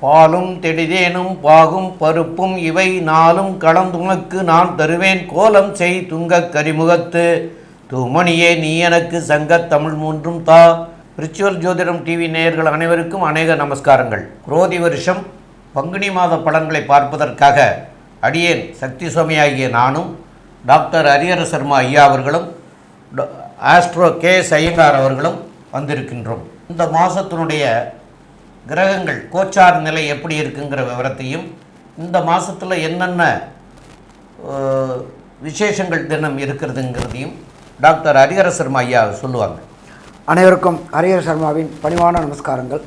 பாலும் தெடிதேனும் பாகும் பருப்பும் இவை நாளும் கலந்துனக்கு நான் தருவேன். கோலம் செய் துங்கக் கரிமுகத்து. தூமணியே நீ எனக்கு சங்கத் தமிழ் மூன்றும் தா. ரிச்சுவல் ஜோதிடம் டிவி நேயர்கள் அனைவருக்கும் அநேக நமஸ்காரங்கள். குரோதி வருஷம் பங்குனி மாத பலன்களை பார்ப்பதற்காக அடியேன் சக்தி சுவாமியாகிய நானும் டாக்டர் ஹரியர சர்மா ஐயா அவர்களும் ஆஸ்ட்ரோ கே சையங்கார் அவர்களும் வந்திருக்கின்றோம். இந்த மாதத்தினுடைய கிரகங்கள் கோச்சார் நிலை எப்படி இருக்குங்கிற விவரத்தையும் இந்த மாதத்தில் என்னென்ன விசேஷங்கள் தினம் இருக்கிறதுங்கிறதையும் டாக்டர் ஹரிஹர சர்மா ஐயா சொல்லுவாங்க. அனைவருக்கும் ஹரிஹர சர்மாவின் பணிவான நமஸ்காரங்கள்.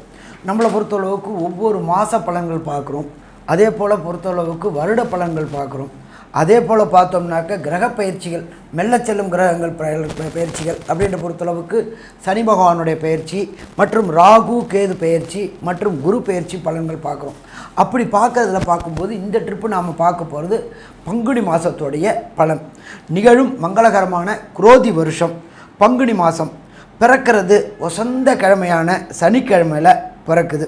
நம்மளை பொறுத்தளவுக்கு ஒவ்வொரு மாத பலன்கள் பார்க்குறோம். அதே போல் பொறுத்தளவுக்கு வருட பலன்கள் பார்க்குறோம். அதே போல் பார்த்தோம்னாக்க கிரக பயிற்சிகள் மெல்ல செல்லும் கிரகங்கள் பயிற்சிகள் அப்படின்ற பொறுத்தளவுக்கு சனி பகவானுடைய பயிற்சி மற்றும் ராகு கேது பயிற்சி மற்றும் குரு பயிற்சி பலன்கள் பார்க்குறோம். அப்படி பார்க்கறதுல பார்க்கும்போது இந்த ட்ரிப்பு நாம் பார்க்க போகிறது பங்குனி மாதத்துடைய பலன். நிகழும் மங்களகரமான குரோதி வருஷம் பங்குனி மாதம் பிறக்கிறது வசந்த கிழமையான சனிக்கிழமையில் பிறக்குது.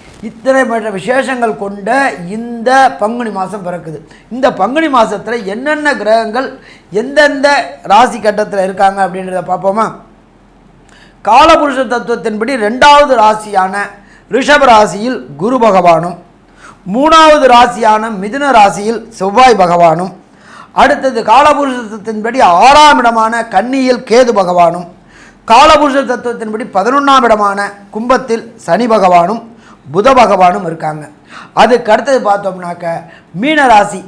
இத்தனை மற்ற விசேஷங்கள் கொண்ட இந்த பங்குனி மாதம் பிறக்குது. இந்த பங்குனி மாதத்தில் என்னென்ன கிரகங்கள் எந்தெந்த ராசி கட்டத்தில் இருக்காங்க அப்படின்றத பார்ப்போமா? காலபுருஷ தத்துவத்தின்படி ரெண்டாவது ராசியான ரிஷப ராசியில் குரு பகவானும் மூணாவது ராசியான மிதுன ராசியில் செவ்வாய் பகவானும் அடுத்தது காலபுருஷ தத்துவத்தின்படி ஆறாம் இடமான கன்னியில் கேது பகவானும் காலபுருஷ தத்துவத்தின்படி பதினொன்றாம் இடமான கும்பத்தில் சனி பகவானும் புத பகவானும் இருக்காங்க. அதுக்கு அடுத்தது பார்த்தோம்னாக்க மீன ராசி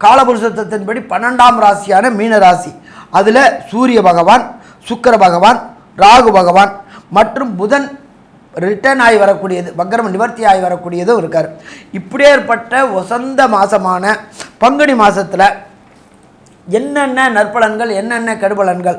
காலபுருஷ தத்துவத்தின்படி பன்னெண்டாம் ராசியான மீன ராசி அதில் சூரிய பகவான் சுக்கிர பகவான் ராகு பகவான் மற்றும் புதன் ரிட்டர்ன் ஆகி வரக்கூடியது வக்ரம் நிவர்த்தி ஆகி வரக்கூடியதும் இருக்கார். இப்படியேற்பட்ட வசந்த மாதமான பங்குனி மாதத்தில் என்னென்ன நற்பலன்கள் என்னென்ன கெடுபலன்கள்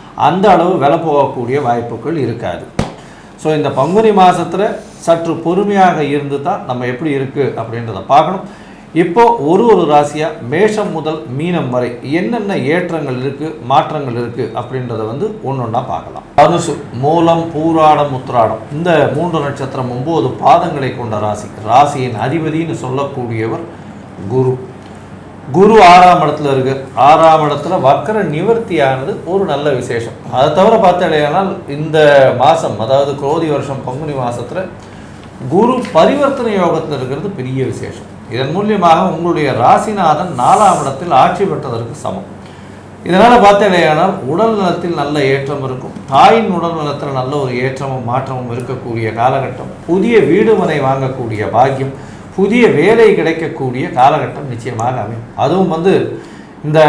அந்த அளவு விலை போகக்கூடிய வாய்ப்புகள் இருக்காது. ஸோ இந்த பங்குனி மாதத்தில் சற்று பொறுமையாக இருந்து தான் நம்ம எப்படி இருக்குது அப்படின்றத பார்க்கணும். இப்போ ஒரு ஒரு ராசியாக மேஷம் முதல் மீனம் வரை என்னென்ன ஏற்றங்கள் இருக்குது மாற்றங்கள் இருக்குது அப்படின்றத வந்து ஒன்று ஒன்றா பார்க்கலாம். தனுசு மூலம் பூராடம் உத்திராடம். இந்த மூன்று நட்சத்திரம் ஒம்பது பாதங்களை கொண்ட ராசி. ராசியின் அதிபதின்னு சொல்லக்கூடியவர் குரு. குரு ஆறாம் இடத்துல இருக்கு. ஆறாம் இடத்துல வக்கர நிவர்த்தியானது ஒரு நல்ல விசேஷம். அதை தவிர பார்த்தீங்கன்னா இந்த மாதம் அதாவது குரோதி வருஷம் பங்குனி மாதத்தில் குரு பரிவர்த்தனை யோகத்தில் இருக்கிறது பெரிய விசேஷம். இதன் மூலியமாக உங்களுடைய ராசிநாதன் நாலாம் இடத்தில் ஆட்சி பெற்றதற்கு சமம். இதனால் பார்த்தீங்கன்னா உடல் நலத்தில் நல்ல ஏற்றம் இருக்கும். தாயின் உடல் நலத்தில் நல்ல ஒரு ஏற்றமும் மாற்றமும் இருக்கக்கூடிய காலகட்டம். புதிய வீடு மனை வாங்கக்கூடிய பாக்கியம். புதிய வேலை கிடைக்கக்கூடிய காலகட்டம் நிச்சயமாக அமையும். அதுவும் வந்து இந்த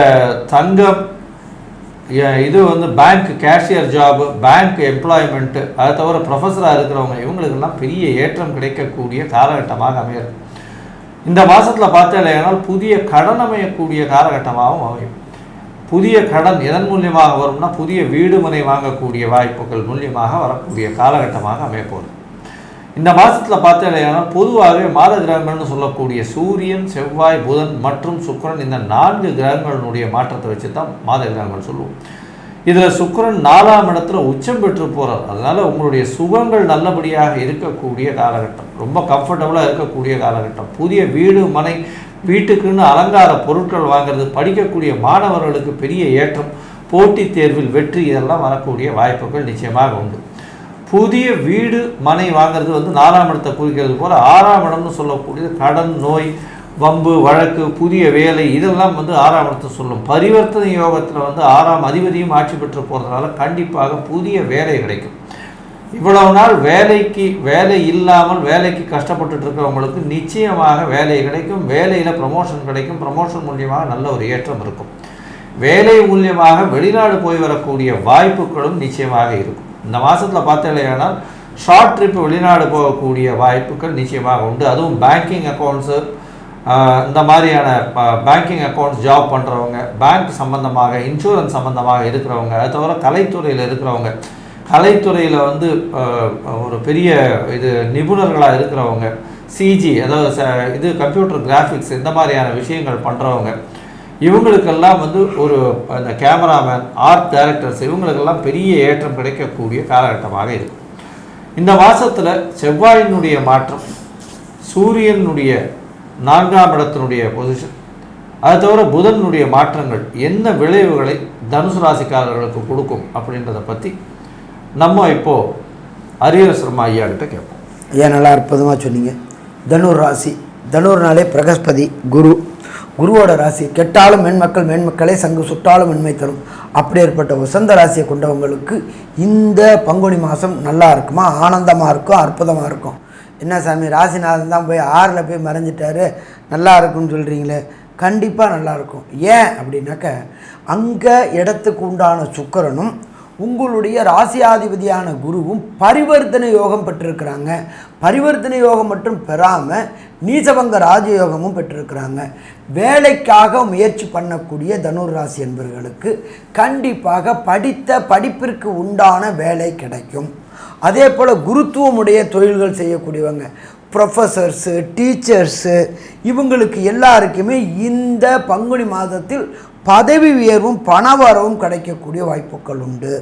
தங்கம் இது வந்து bank cashier job bank employment அதை தவிர ப்ரொஃபஸராக இருக்கிறவங்க இவங்களுக்கெல்லாம் பெரிய ஏற்றம் கிடைக்கக்கூடிய காலகட்டமாக அமையும். இந்த மாதத்தில் பார்த்தேனால் புதிய கடன் அமையக்கூடிய காலகட்டமாகவும் அமையும். புதிய கடன் எதன் மூலியமாக வரும்னா புதிய வீடு மனை வாங்கக்கூடிய வாய்ப்புகள் மூலியமாக வரக்கூடிய காலகட்டமாக அமையப்போகுது. இந்த மாதத்தில் பார்த்தீங்கன்னா பொதுவாகவே மாத கிரகங்கள்னு சொல்லக்கூடிய சூரியன் செவ்வாய் புதன் மற்றும் சுக்கிரன் இந்த நான்கு கிரகங்களினுடைய மாற்றத்தை வச்சு தான் மாத கிரகங்கள் சொல்லுவோம். இதில் சுக்கரன் நாலாம் இடத்துல உச்சம் பெற்று போகிறார் அதனால் உங்களுடைய சுகங்கள் நல்லபடியாக இருக்கக்கூடிய காலகட்டம் ரொம்ப கம்ஃபர்டபுளாக இருக்கக்கூடிய காலகட்டம். புதிய வீடு மனை வீட்டுக்குன்னு அலங்கார பொருட்கள் வாங்குறது படிக்கக்கூடிய மாணவர்களுக்கு பெரிய ஏற்றம் போட்டித் தேர்வில் வெற்றி இதெல்லாம் வரக்கூடிய வாய்ப்புகள் நிச்சயமாக உண்டு. புதிய வீடு மனை வாங்குறது வந்து நாலாம் இடத்தை குறிக்கிறது போல் ஆறாம் இடம்னு சொல்லக்கூடியது கடன் நோய் வம்பு வழக்கு புதிய வேலை இதெல்லாம் வந்து ஆறாம் இடத்தை சொல்லும். பரிவர்த்தனை யோகத்தில் வந்து ஆறாம் அதிபதியும் ஆட்சி பெற்று போகிறதுனால கண்டிப்பாக புதிய வேலை கிடைக்கும். இவ்வளவு நாள் வேலைக்கு வேலை இல்லாமல் வேலைக்கு கஷ்டப்பட்டுட்டு இருக்கிறவங்களுக்கு நிச்சயமாக வேலை கிடைக்கும். வேலையில் ப்ரமோஷன் கிடைக்கும். ப்ரமோஷன் மூலியமாக நல்ல ஒரு ஏற்றம் இருக்கும். வேலை மூலியமாக வெளிநாடு போய் வரக்கூடிய வாய்ப்புகளும் நிச்சயமாக இருக்கும். இந்த மாதத்தில் பார்த்தீங்கன்னா ஷார்ட் ட்ரிப் வெளிநாடு போகக்கூடிய வாய்ப்புகள் நிச்சயமாக உண்டு. அதுவும் பேங்கிங் அக்கௌண்ட்ஸு இந்த மாதிரியான பேங்கிங் அக்கௌண்ட்ஸ் ஜாப் பண்ணுறவங்க பேங்க் சம்மந்தமாக இன்சூரன்ஸ் சம்மந்தமாக இருக்கிறவங்க அது தவிர கலைத்துறையில் இருக்கிறவங்க கலைத்துறையில் வந்து ஒரு பெரிய இது நிபுணர்களாக இருக்கிறவங்க சிஜி அதாவது ச- இது கம்ப்யூட்டர் கிராஃபிக்ஸ் இந்த மாதிரியான விஷயங்கள் பண்ணுறவங்க இவங்களுக்கெல்லாம் வந்து ஒரு அந்த கேமராமேன் ஆர்ட் டைரக்டர்ஸ் இவங்களுக்கெல்லாம் பெரிய ஏற்றம் கிடைக்கக்கூடிய காலகட்டமாக இருக்கும் இந்த மாதத்தில் செவ்வாயினுடைய மாற்றம் சூரியனுடைய நான்காம் இடத்தினுடைய பொசிஷன் அது தவிர புதனுடைய மாற்றங்கள் என்ன விளைவுகளை தனுசு ராசிக்காரர்களுக்கு கொடுக்கும் அப்படின்றத பற்றி நம்ம இப்போது அரியர சர்மா ஐயா கிட்ட கேட்போம். ஏன் நல்லா அற்புதமாக சொன்னீங்க. தனுர் ராசி தனுர்னாலே பிரகஸ்பதி குரு. குருவோட ராசி கெட்டாலும் மென்மக்கள் மென்மக்களே சங்கு சுட்டாலும் மென்மை தரும். அப்படியேற்பட்ட வசந்த ராசியை கொண்டவங்களுக்கு இந்த பங்குனி மாதம் நல்லா இருக்குமா? ஆனந்தமாக இருக்கும் அற்புதமாக இருக்கும். என்ன சாமி ராசிநாதன் தான் போய் ஆறில் போய் மறைஞ்சிட்டாரு. நல்லா இருக்கும்னு சொல்கிறீங்களே கண்டிப்பாக நல்லாயிருக்கும் ஏன் அப்படின்னாக்க அங்கே இடத்துக்கு உண்டான சுக்கரனும் உங்களுடைய ராசியாதிபதியான குருவும் பரிவர்த்தனை யோகம் பெற்றிருக்கிறாங்க. பரிவர்த்தனை யோகம் மட்டும் பெறாமல் நீசபங்க ராஜயோகமும் பெற்றிருக்கிறாங்க. வேலைக்காக முயற்சி பண்ணக்கூடிய தனுர் ராசி என்பவர்களுக்கு கண்டிப்பாக படித்த படிப்பிற்கு உண்டான வேலை கிடைக்கும். அதே போல் குருத்துவமுடைய தொழில்கள் செய்யக்கூடியவங்க. ப்ரொஃபஸர்ஸு டீச்சர்ஸு இவங்களுக்கு எல்லாருக்குமே இந்த பங்குனி மாதத்தில் பதவி உயர்வும் பணவரவும் கிடைக்கக்கூடிய வாய்ப்புகள் உண்டு.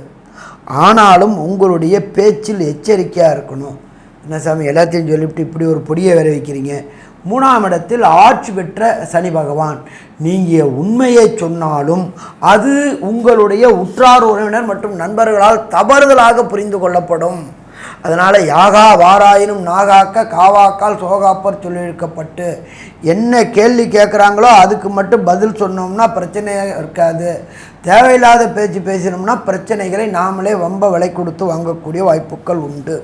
ஆனாலும் உங்களுடைய பேச்சில் எச்சரிக்கையாக இருக்கணும். என்ன சாமி எல்லாத்தையும் சொல்லிவிட்டு இப்படி ஒரு பொடியை வேற வைக்கிறீங்க. மூணாம் இடத்தில் ஆட்சி பெற்ற சனி பகவான் நீங்கள் உண்மையை சொன்னாலும் அது உங்களுடைய உற்றார் உறவினர் மற்றும் நண்பர்களால் தவறுதலாக புரிந்து கொள்ளப்படும். அதனால் யாகா வாராயினும் நாகாக்க காவாக்கால் சோகாப்பர் சொல்லியிருக்கப்பட்டு என்ன கேள்வி கேட்குறாங்களோ அதுக்கு மட்டும் பதில் சொன்னோம்னா பிரச்சனையாக இருக்காது. தேவையில்லாத பேச்சு பேசினோம்னா பிரச்சனைகளை நாமளே வம்ப விலை கொடுத்து வாங்கக்கூடிய வாய்ப்புகள் உண்டு.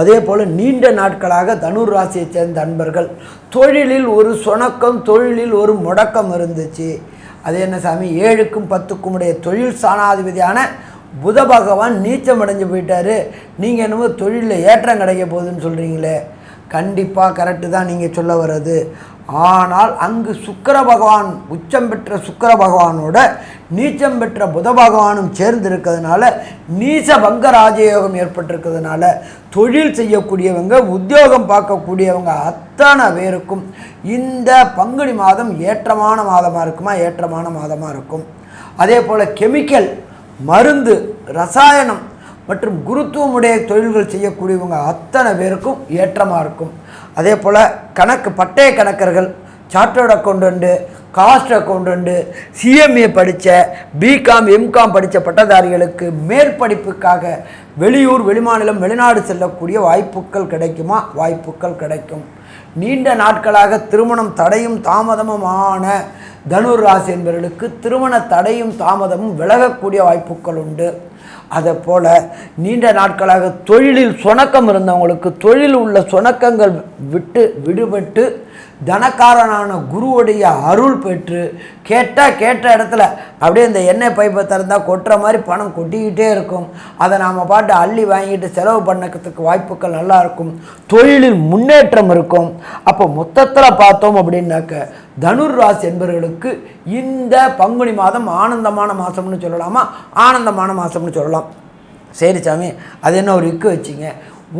அதே போல் நீண்ட நாட்களாக தனுர் ராசியைச் சேர்ந்த அன்பர்கள் தொழிலில் ஒரு சொணக்கம் தொழிலில் ஒரு முடக்கம் இருந்துச்சு. அது என்ன சாமி? ஏழுக்கும் பத்துக்கும் உடைய தொழில் சாணாதிபதியான புத பகவான் நீச்சம் அடைஞ்சு போயிட்டாரு. நீங்கள் என்னமோ தொழிலில் ஏற்றம் கிடைக்க போகுதுன்னு சொல்கிறீங்களே கண்டிப்பாக கரெக்டு தான் நீங்கள் சொல்ல வர்றது. ஆனால் அங்கு சுக்கர பகவான் உச்சம் பெற்ற சுக்கர பகவானோட நீச்சம் பெற்ற புத பகவானும் சேர்ந்து இருக்கிறதுனால நீச பங்க ராஜயோகம் ஏற்பட்டிருக்கிறதுனால தொழில் செய்யக்கூடியவங்க உத்தியோகம் பார்க்கக்கூடியவங்க அத்தனை பேருக்கும் இந்த பங்குனி மாதம் ஏற்றமான மாதமாக இருக்குமா? ஏற்றமான மாதமாக இருக்கும். அதே போல் கெமிக்கல் மருந்து ரசாயனம் மற்றும் குருத்துவமுடைய தொழில்கள் செய்யக்கூடியவங்க அத்தனை பேருக்கும் ஏற்றமாக இருக்கும். அதே போல் கணக்கு பட்டய கணக்கர்கள் chartered accountant cost accountant CMA படித்த பிகாம் எம்காம் படித்த பட்டதாரிகளுக்கு மேற்படிப்புக்காக வெளியூர் வெளிமாநிலம் வெளிநாடு செல்லக்கூடிய வாய்ப்புகள் கிடைக்குமா? வாய்ப்புகள் கிடைக்கும். நீண்ட நாட்களாக திருமணம் தடையும் தாமதமுமான தனுர் ராசி என்பவர்களுக்கு திருமண தடையும் தாமதமும் விலகக்கூடிய வாய்ப்புகள் உண்டு. அதை போல் நீண்ட நாட்களாக தொழிலில் சுணக்கம் இருந்தவங்களுக்கு தொழில் உள்ள சுணக்கங்கள் விட்டு விடுபட்டு தனக்காரனான குருவுடைய அருள் பெற்று கேட்டால் கேட்ட இடத்துல அப்படியே இந்த எண்ணெய் பைப்பை திறந்தால் கொட்டுற மாதிரி பணம் கொட்டிக்கிட்டே இருக்கும். அதை நாம் பாட்டு அள்ளி வாங்கிட்டு செலவு பண்ணக்கிறதுக்கு வாய்ப்புகள் நல்லா இருக்கும். தொழிலில் முன்னேற்றம் இருக்கும். அப்போ மொத்தத்தில் பார்த்தோம் அப்படின்னாக்க தனுர் ராசி என்பவர்களுக்கு இந்த பங்குனி மாதம் ஆனந்தமான மாதம்னு சொல்லலாமா? ஆனந்தமான மாதம்னு சொல்லலாம். சரி சாமி அது என்ன ஒரு இக்கு வச்சிங்க.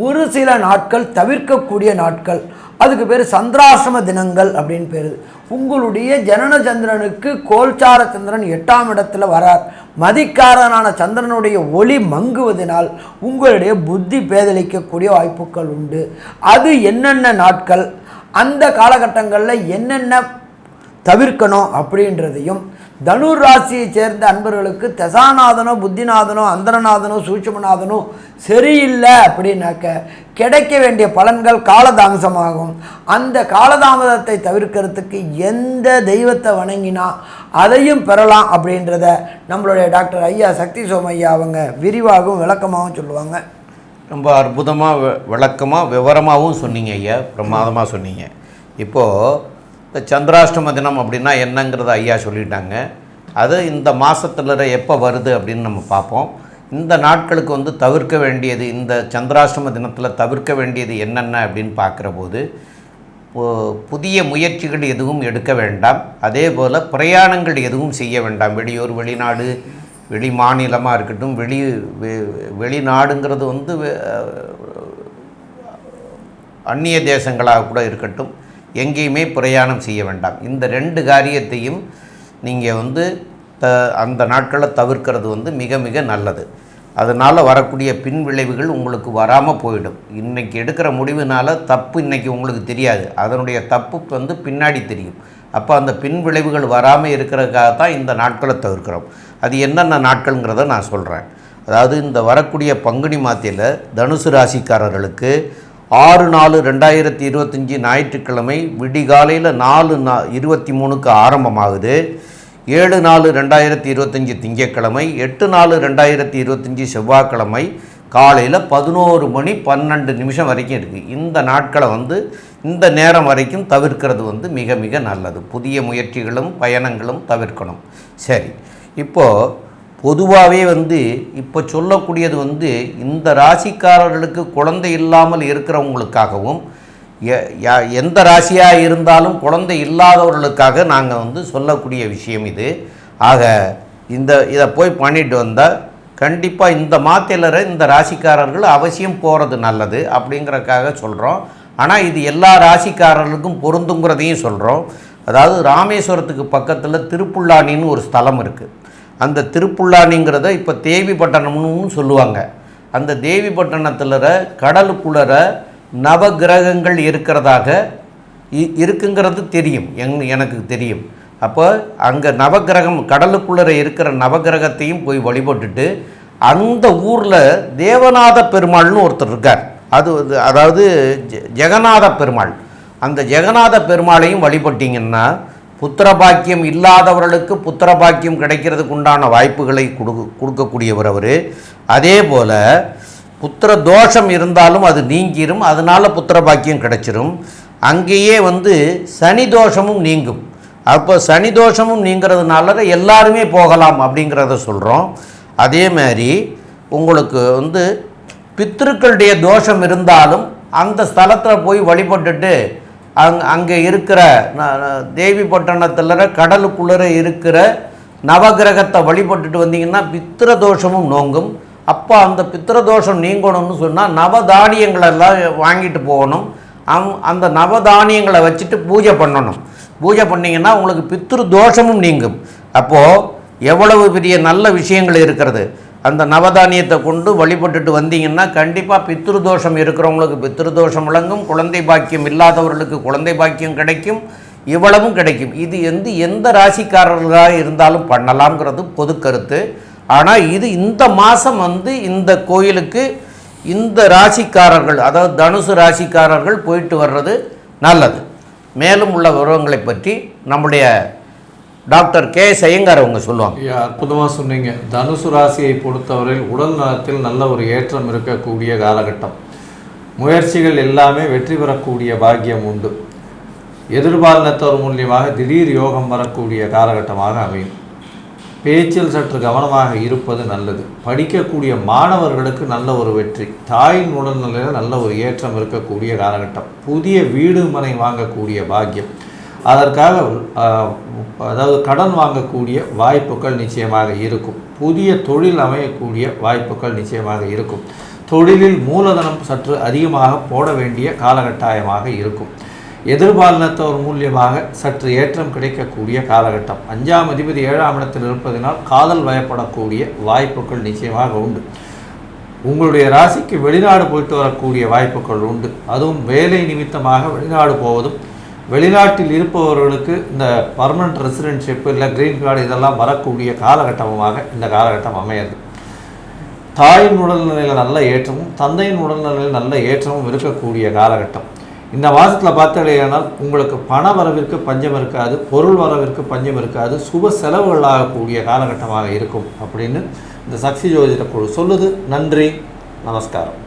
ஒரு சில நாட்கள் தவிர்க்கக்கூடிய நாட்கள். அதுக்கு பேர் சந்திராசிரம தினங்கள் அப்படின்னு பேர். உங்களுடைய ஜனன சந்திரனுக்கு கோல்சார சந்திரன் எட்டாம் இடத்துல வரார். மதிக்காரனான சந்திரனுடைய ஒளி மங்குவதனால் உங்களுடைய புத்தி பேதலிக்கக்கூடிய வாய்ப்புகள் உண்டு. அது என்னென்ன நாட்கள்? அந்த காலகட்டங்களில் என்னென்ன தவிர்க்கணும் அப்படின்றதையும் தனுர் ராசியை சேர்ந்த அன்பர்களுக்கு தசாநாதனோ புத்திநாதனோ அந்தரநாதனோ சூட்சமநாதனோ சரியில்லை அப்படின்னாக்க கிடைக்க வேண்டிய பலன்கள் காலதாமசமாகும். அந்த காலதாமதத்தை தவிர்க்கிறதுக்கு எந்த தெய்வத்தை வணங்கினா அதையும் பெறலாம் அப்படின்றத நம்மளுடைய டாக்டர் ஐயா சக்தி சோமையா அவங்க விரிவாகவும் விளக்கமாகவும் சொல்லுவாங்க. ரொம்ப அற்புதமாக விளக்கமாக விவரமாகவும் சொன்னீங்க ஐயா. பிரமாதமாக சொன்னீங்க. இப்போது இந்த சந்திராஷ்டம தினம் அப்படின்னா என்னங்கிறத ஐயா சொல்லிட்டாங்க. அது இந்த மாதத்துல எப்போ வருது அப்படின்னு நம்ம பார்ப்போம். இந்த நாட்களுக்கு வந்து தவிர்க்க வேண்டியது இந்த சந்திராஷ்டம தினத்தில் தவிர்க்க வேண்டியது என்னென்ன அப்படின்னு பார்க்குற போது புதிய முயற்சிகள் எதுவும் எடுக்க வேண்டாம். அதே போல் பிரயாணங்கள் எதுவும் செய்ய வேண்டாம். வெளியூர் வெளிநாடு வெளி மாநிலமாக இருக்கட்டும் வெளி வெ- வெளிநாடுங்கிறது வந்து அந்நிய தேசங்களாக கூட இருக்கட்டும். எங்கேயுமே பிரயாணம் செய்ய வேண்டாம். இந்த ரெண்டு காரியத்தையும் நீங்கள் வந்து த அந்த நாட்களை தவிர்க்கிறது வந்து மிக மிக நல்லது. அதனால் வரக்கூடிய பின் விளைவுகள் உங்களுக்கு வராமல் போயிடும். இன்றைக்கி எடுக்கிற முடிவுனால தப்பு இன்றைக்கி உங்களுக்கு தெரியாது. அதனுடைய தப்பு வந்து பின்னாடி தெரியும். அப்போ அந்த பின் விளைவுகள் வராமல் இருக்கிறதுக்காக தான் இந்த நாட்களை தவிர்க்கிறோம். அது என்னென்ன நாட்கள்ங்கிறத நான் சொல்கிறேன் அதாவது இந்த வரக்கூடிய பங்குனி மாத்தியில் தனுசு ராசிக்காரர்களுக்கு ஆறு நாலு ரெண்டாயிரத்தி இருபத்தஞ்சி ஞாயிற்றுக்கிழமை விடிகாலையில் நாலு நா இருபத்தி மூணுக்கு ஆரம்பமாகுது. ஏழு நாலு ரெண்டாயிரத்தி இருபத்தஞ்சி திங்கட்கிழமை எட்டு நாலு ரெண்டாயிரத்தி இருபத்தஞ்சி செவ்வாய்க்கிழமை காலையில் பதினோரு மணி பன்னெண்டு நிமிஷம் வரைக்கும் இருக்குது இந்த நாட்களை வந்து இந்த நேரம் வரைக்கும் தவிர்க்கிறது வந்து மிக மிக நல்லது. புதிய முயற்சிகளும் பயணங்களும் தவிர்க்கணும். சரி இப்போது பொதுவாகவே வந்து இப்போ சொல்லக்கூடியது வந்து இந்த ராசிக்காரர்களுக்கு குழந்தை இல்லாமல் இருக்கிறவங்களுக்காகவும் எ- எந்த ராசியாக இருந்தாலும் குழந்தை இல்லாதவர்களுக்காக நாங்கள் வந்து சொல்லக்கூடிய விஷயம் இது. ஆக இந்த இதை போய் பண்ணிட்டு வந்தால் கண்டிப்பாக இந்த மாத்திலரை இந்த ராசிக்காரர்கள் அவசியம் போகிறது நல்லது அப்படிங்கிறக்காக சொல்கிறோம் ஆனால் இது எல்லா ராசிக்காரர்களுக்கும் பொருந்துங்கிறதையும் சொல்கிறோம் அதாவது ராமேஸ்வரத்துக்கு பக்கத்தில் திருப்புள்ளானின்னு ஒரு ஸ்தலம் இருக்குது அந்த திருப்புள்ளானிங்கிறத இப்போ தேவிப்பட்டணம்னு சொல்லுவாங்க. அந்த தேவிப்பட்டணத்தில் கடலுக்குள்ளற நவகிரகங்கள் இருக்கிறதாக இ- இருக்குங்கிறது தெரியும். எங் எனக்கு தெரியும். அப்போ அங்கே நவகிரகம் கடலுக்குள்ளற இருக்கிற நவகிரகத்தையும் போய் வழிபட்டுட்டு அந்த ஊரில் தேவநாத பெருமாள்னு ஒருத்தர் இருக்கார். அது வந்து அதாவது ஜெ- ஜெகநாத பெருமாள். அந்த ஜெகநாத பெருமாளையும் வழிபட்டிங்கன்னா புத்திர பாக்கியம் இல்லாதவர்களுக்கு புத்திர பாக்கியம் கிடைக்கிறதுக்கு உண்டான வாய்ப்புகளை கொடு கொடுக்கக்கூடியவர் அவர். அதே போல் புத்திர தோஷம் இருந்தாலும் அது நீங்கிரும் அதனால் புத்திர பாக்கியம் கிடைச்சிரும். அங்கேயே வந்து சனி தோஷமும் நீங்கும். அப்போ சனி தோஷமும் நீங்கிறதுனால எல்லாருமே போகலாம் அப்படிங்கிறத சொல்கிறோம் அதே மாதிரி உங்களுக்கு வந்து பித்திருக்களுடைய தோஷம் இருந்தாலும் அந்த ஸ்தலத்தில் போய் வழிபட்டுட்டு அங் அங்கே இருக்கிற தேவி பட்டணத்தில் தேவிப்பட்டணத்தில் கடலுக்குள்ளே இருக்கிற நவகிரகத்தை வழிபட்டுட்டு வந்தீங்கன்னா பித்திர தோஷமும் நோங்கும். அப்போ அந்த பித்திரதோஷம் நீங்கணும்னு சொன்னால் நவதானியங்களெல்லாம் வாங்கிட்டு போகணும். அங் அந்த நவதானியங்களை வச்சுட்டு பூஜை பண்ணணும். பூஜை பண்ணிங்கன்னா உங்களுக்கு பித்திரு தோஷமும் நீங்கும். அப்போது எவ்வளவு பெரிய நல்ல விஷயங்கள் இருக்கிறது. அந்த நவதானியத்தை கொண்டு வழிபட்டுட்டு வந்தீங்கன்னா கண்டிப்பாக பித்ரு தோஷம் இருக்கிறவங்களுக்கு பித்ரு தோஷம் விளங்கும். குழந்தை பாக்கியம் இல்லாதவர்களுக்கு குழந்தை பாக்கியம் கிடைக்கும். இவ்வளவும் கிடைக்கும். இது வந்து எந்த ராசிக்காரர்களாக இருந்தாலும் பண்ணலாம்ங்கிறது பொது கருத்து. ஆனால் இது இந்த மாதம் வந்து இந்த கோயிலுக்கு இந்த ராசிக்காரர்கள் அதாவது தனுசு ராசிக்காரர்கள் போயிட்டு வர்றது நல்லது. மேலும் உள்ள விவரங்களை பற்றி நம்முடைய டாக்டர் கே ஐயங்கார் அவங்க சொல்லுவாங்க. அற்புதமாக சொன்னீங்க. தனுசு ராசியை பொறுத்தவரையில் உடல் நலத்தில் நல்ல ஒரு ஏற்றம் இருக்கக்கூடிய காலகட்டம். முயற்சிகள் எல்லாமே வெற்றி பெறக்கூடிய பாக்கியம் உண்டு. எதிர்பாலினத்தவர் மூலியமாக திடீர் யோகம் வரக்கூடிய காலகட்டமாக அமையும். பேச்சில் சற்று கவனமாக இருப்பது நல்லது. படிக்கக்கூடிய மாணவர்களுக்கு நல்ல ஒரு வெற்றி. தாயின் உடல்நிலையில் நல்ல ஒரு ஏற்றம் இருக்கக்கூடிய காலகட்டம். புதிய வீடு மனை வாங்கக்கூடிய பாக்கியம். அதற்காக அதாவது கடன் வாங்கக்கூடிய வாய்ப்புகள் நிச்சயமாக இருக்கும். புதிய தொழில் அமையக்கூடிய வாய்ப்புகள் நிச்சயமாக இருக்கும். தொழிலில் மூலதனம் சற்று அதிகமாக போட வேண்டிய காலகட்டாயமாக இருக்கும். எதிர்பாலினத்தவர் மூலியமாக சற்று ஏற்றம் கிடைக்கக்கூடிய காலகட்டம். அஞ்சாம் அதிபதி ஏழாம் இடத்தில் இருப்பதனால் காதல் வயப்படக்கூடிய வாய்ப்புகள் நிச்சயமாக உண்டு. உங்களுடைய ராசிக்கு வெளிநாடு போயிட்டு வரக்கூடிய வாய்ப்புகள் உண்டு. அதுவும் வேலை நிமித்தமாக வெளிநாடு போவதும் வெளிநாட்டில் இருப்பவர்களுக்கு இந்த பர்மனன்ட் ரெசிடென்ட்ஷிப் இல்லை க்ரீன் கார்டு இதெல்லாம் வரக்கூடிய காலகட்டமாக இந்த காலகட்டம் அமையாது. தாயின் உடல்நிலையில் நல்ல ஏற்றமும் தந்தையின் உடல்நிலையில் நல்ல ஏற்றமும் இருக்கக்கூடிய காலகட்டம். இந்த மாதத்தில் பார்த்தீங்கன்னா உங்களுக்கு பண வரவிற்கு பஞ்சம் இருக்காது பொருள் வரவிற்கு பஞ்சம் இருக்காது சுப செலவுகள் ஆகக்கூடிய காலகட்டமாக இருக்கும் அப்படின்னு இந்த சக்தி ஜோதிட குழு சொல்லுது. நன்றி நமஸ்காரம்.